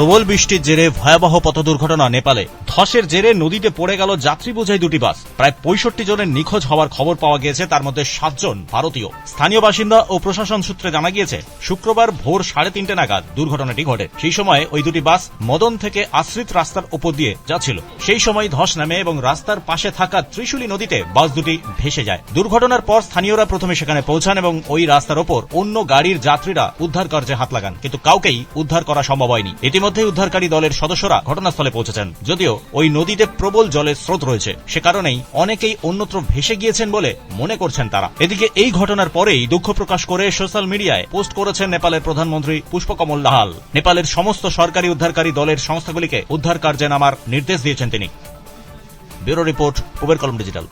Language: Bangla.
প্রবল বৃষ্টির জেরে ভয়াবহ পথ দুর্ঘটনা নেপালে। ধসের জেরে নদীতে পড়ে গেল যাত্রী বোঝাই দুটি বাস। প্রায় পঁয়ষট্টি জনের নিখোঁজ হওয়ার খবর পাওয়া গিয়েছে তার মধ্যে সাতজন ভারতীয়। স্থানীয় বাসিন্দা ও প্রশাসন সূত্রে জানা গিয়েছে, শুক্রবার ভোর সাড়ে তিনটে নাগাদ দুর্ঘটনাটি ঘটে। সেই সময় ওই দুটি বাস মদন থেকে আশ্রিত রাস্তার ওপর দিয়ে যাচ্ছিল। সেই সময় ধস নামে এবং রাস্তার পাশে থাকা ত্রিশুলী নদীতে বাস দুটি ভেসে যায়। দুর্ঘটনার পর স্থানীয়রা প্রথমে সেখানে পৌঁছান এবং ওই রাস্তার ওপর অন্য গাড়ির যাত্রীরা উদ্ধার কার্যে হাত লাগান। কিন্তু কাউকেই উদ্ধার করা সম্ভব হয়নি। ইতিমধ্যে উদ্ধারকারী দলের সদস্যরা ঘটনাস্থলে পৌঁছেছেন। যদিও ওই নদীতে প্রবল জলের স্রোত রয়েছে। সে কারণেই অনেকেই অন্যত্র ভেসে গিয়েছেন বলে মনে করছেন তারা। এদিকে এই ঘটনার পরেই দুঃখ প্রকাশ করে সোশ্যাল মিডিয়ায় পোস্ট করেছেন নেপালের প্রধানমন্ত্রী পুষ্পকমল দাহাল নেপালের সমস্ত সরকারি উদ্ধারকারী দলের সংস্থাগুলিকে উদ্ধার কার্যে নামার নির্দেশ দিয়েছেন তিনি। ব্যুরো রিপোর্ট উবের কলম ডিজিটাল।